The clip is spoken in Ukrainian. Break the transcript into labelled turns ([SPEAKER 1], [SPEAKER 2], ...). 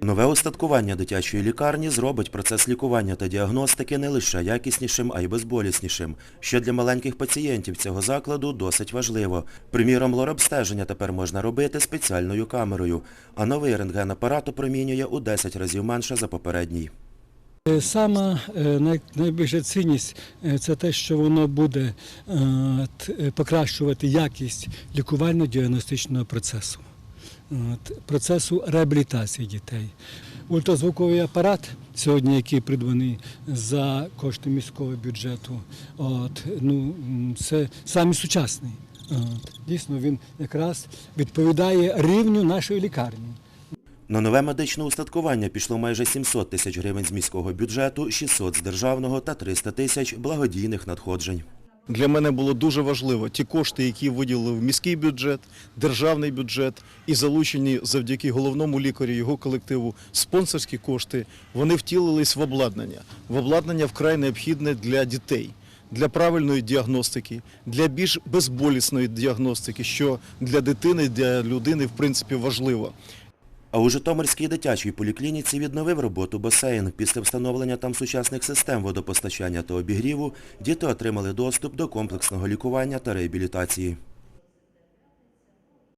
[SPEAKER 1] Нове устаткування дитячої лікарні зробить процес лікування та діагностики не лише якіснішим, а й безболіснішим, що для маленьких пацієнтів цього закладу досить важливо. Приміром, лоробстеження тепер можна робити спеціальною камерою, а новий рентгенапарат опромінює у 10 разів менше за попередній.
[SPEAKER 2] Е, Сама е, найбільша цінність е, це те, що воно буде покращувати якість лікувально-діагностичного процесу, Процесу реабілітації дітей. Ультразвуковий апарат, сьогодні який придбаний за кошти міського бюджету, от, ну, це самий сучасний. От, дійсно, він якраз відповідає рівню нашої лікарні.
[SPEAKER 1] На нове медичне устаткування пішло майже 700 тисяч гривень з міського бюджету, 600 з державного та 300 тисяч благодійних надходжень.
[SPEAKER 3] Для мене було дуже важливо ті кошти, які виділив міський бюджет, державний бюджет і залучені завдяки головному лікарю його колективу спонсорські кошти, вони втілились в обладнання. В обладнання вкрай необхідне для дітей. Для правильної діагностики, для більш безболісної діагностики, що для дитини, для людини в принципі важливо.
[SPEAKER 1] А у Житомирській дитячій поліклініці відновив роботу басейн. Після встановлення там сучасних систем водопостачання та обігріву діти отримали доступ до комплексного лікування та реабілітації.